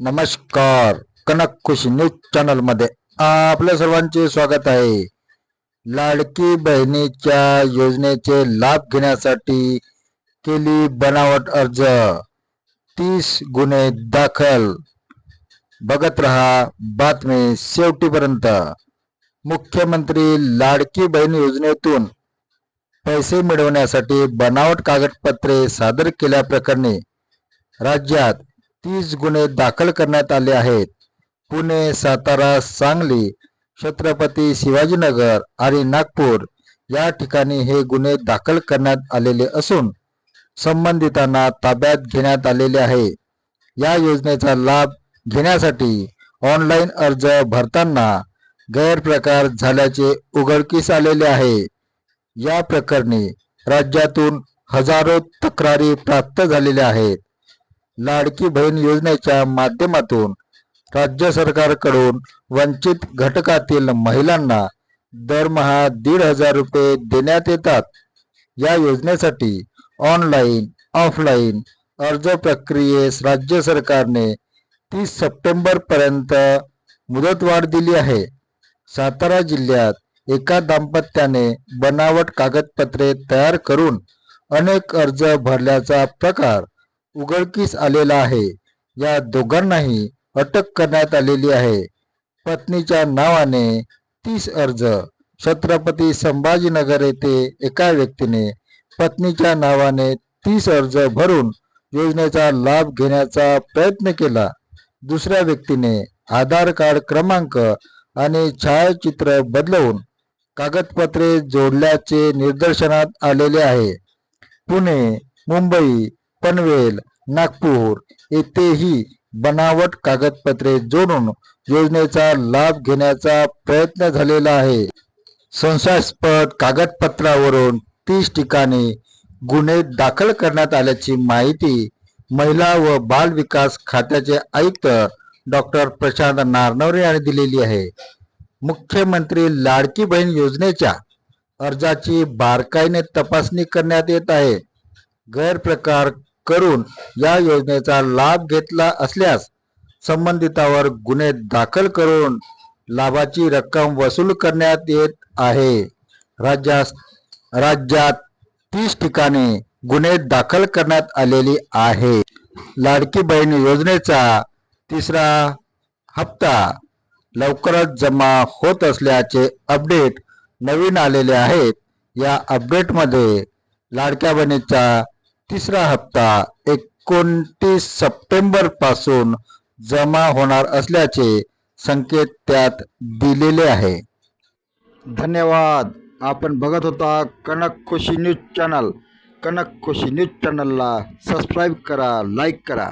नमस्कार. कनक खुशी न्यूज चॅनलमध्ये आपल्या सर्वांचे स्वागत आहे. लाडकी बहिणीच्या योजनेचे लाभ घेण्यासाठी केली बनावट अर्ज. तीस गुन्हे दाखल. बघत रहा बातमी शेवटीपर्यंत. मुख्यमंत्री लाडकी बहीण योजनेतून पैसे मिळवण्यासाठी बनावट कागदपत्रे सादर केल्याप्रकरणी राज्यात तीस गुन्हे दाखल करण्यात आले आहेत. पुणे सातारा सांगली छत्रपती शिवाजीनगर आणि नागपूर या ठिकाणी हे गुन्हे दाखल करण्यात आलेले असून संबंधितांना ताब्यात घेण्यात आलेले आहे. या योजनेचा लाभ घेण्यासाठी ऑनलाईन अर्ज भरताना गैरप्रकार झाल्याचे उघडकीस आलेले आहे. या प्रकरणी राज्यातून हजारो तक्रारी प्राप्त झालेल्या आहेत. लाडकी बहीण योजनेच्या माध्यमातून राज्य सरकारकडून वंचित घटकातील महिलांना दरमहा दीड हजार रुपये देण्यात येतात. या योजनेसाठी ऑनलाईन ऑफलाईन अर्ज प्रक्रियेस राज्य सरकारने तीस सप्टेंबर पर्यंत मुदतवाढ दिली आहे. सातारा जिल्ह्यात एका दाम्पत्याने बनावट कागदपत्रे तयार करून अनेक अर्ज भरल्याचा प्रकार उघडकीस आलेला आहे. या दोघांनाही अटक करण्यात आलेली आहे. पत्नीच्या नावाने तीस अर्ज. छत्रपती संभाजीनगर येथे एका व्यक्तीने पत्नीच्या नावाने तीस अर्ज भरून योजनेचा लाभ घेण्याचा प्रयत्न केला. दुसऱ्या व्यक्तीने आधार कार्ड क्रमांक आणि छायाचित्र बदलवून कागदपत्रे जोडल्याचे निदर्शनात आलेले आहे. पुणे मुंबई पनवेल नागपूर येथेही बनावट कागदपत्रे जोडून योजनेचा लाभ घेण्याचा प्रयत्न झालेला आहे. संशयास्पद कागदपत्रावरून तीस ठिकाणी गुन्हे दाखल करण्यात आल्याची माहिती महिला व बाल विकास खात्याचे आयुक्त डॉक्टर प्रशांत नारनवरे यांनी दिलेली आहे. मुख्यमंत्री लाडकी बहीण योजनेच्या अर्जाची बारकाईने तपासणी करण्यात येत आहे. गैरप्रकार करून या योजनेचा लाभ घेतला असल्यास संबंधितावर गुन्हे दाखल करून लाभाची रक्कम वसूल करण्यात येत आहे. राज्यात राज्यात तीस ठिकाणी गुन्हे दाखल करण्यात आलेली आहे. लाडकी बहीण योजनेचा तिसरा हप्ता लवकरच जमा होत असल्याचे अपडेट नवीन आलेले आहेत. या अपडेटमध्ये लाडक्या बहिणीचा तिसरा हप्ता एकोणतीस सप्टेंबरपासून जमा होणार असल्याचे संकेत त्यात दिलेले आहे. धन्यवाद. आपण बघत होता Kanak Khushi news channel. Kanak Khushi news चॅनलला सबस्क्राईब करा लाईक करा.